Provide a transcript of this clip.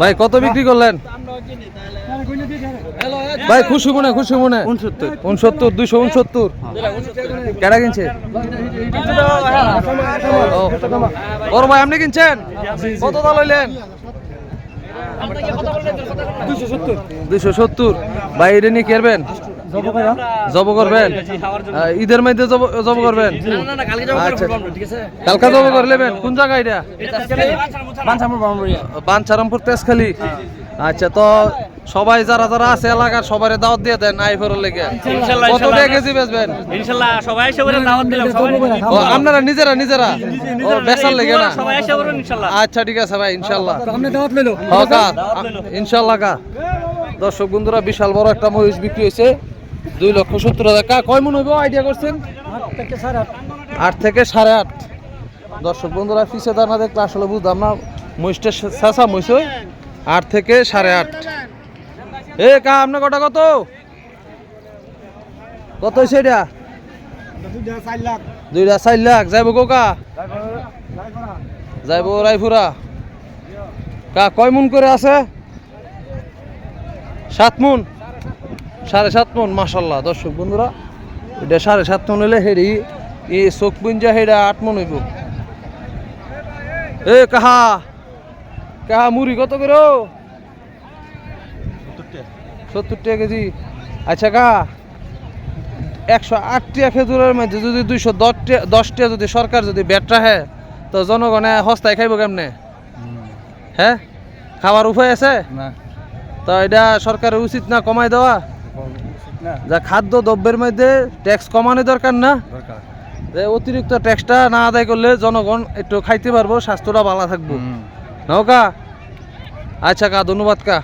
ভাই কত বিক্রি করলেন? ভাই খুশি মনে খুশি মনে। উনসত্তর। উনসত্তর দুইশো উনসত্তর। কেডা কিনছে। বড় ভাই আপনি কিনছেন? কত লইলেন? দুইশো সত্তর। ভাই এটা নিয়ে কেরবেন? জব করবেন? ঈদের মধ্যে জব জব করবেন? আচ্ছা। কালকা জব করে নেবেন? কোন জায়গা এটা? বাঞ্ছারামপুর তেজখালি। আচ্ছা তো সবাই যারা যারা আছে এলাকার সবাই দাওয়াত দিয়ে দেন আই লেগে। ইনশাল্লাহ, কত। টাকা কেজি বেচবেন? ইনশাল্লাহ সবাই এসে দাওয়াত দিলাম সবাই। আপনারা নিজেরা নিজেরা? ও বেচার লেগে না? সবাই এসে বলুন ইনশাল্লাহ। আচ্ছা ঠিক আছে ভাই ইনশাল্লাহ। আপনি দাওয়াত লইলো? হ্যাঁ কা। ইনশাল্লাহ কা। দর্শক বন্ধুরা বিশাল বড় একটা মহিষ বিক্রি হয়েছে। দুই লক্ষ সত্তর হাজার। কা কয় মন হইব? আইডিয়া করছেন? আট থেকে সাড়ে আট। দর্শক বন্ধুরা পিছে দানা দেখলে আসলে বুঝলাম না। মহিষটা শেষা মহিষ আট থেকে সাড়ে আট। এ, কা, আপনার কটা কত? কত এটা? দুইটা চার লাখ। যাইব কোকা যাইব রায়পুরা। কা, কয় মন করে আছে? সাত মন? সাড়ে সাত মন মাসাল্লাহ দর্শক বন্ধুরা, এটা সাড়ে সাত মন হলে হেরি, এই চোখ পুঞ্জা হেরা আট মন হইব। এ, কাহা? কাহা মুড়ি? কত করে? সত্তর টাকা কেজি। আচ্ছা কা একশো আট টাকা খেজুরের মধ্যে যদি দুইশো দশ টাকা যদি সরকার যদি ব্যাট রাখে তো জনগণে সস্তায় খাইব কেমনে? হ্যাঁ? খাওয়ার উপায় আছে? তো এটা সরকারের উচিত না কমাই দেওয়া? যা খাদ্য দ্রব্যের মধ্যে ট্যাক্স কমানো দরকার না? যে অতিরিক্ত ট্যাক্সটা না আদায় করলে জনগণ একটু খাইতে পারব স্বাস্থ্যটা ভালো থাকব। নৌকা আচ্ছা কা ধন্যবাদ কা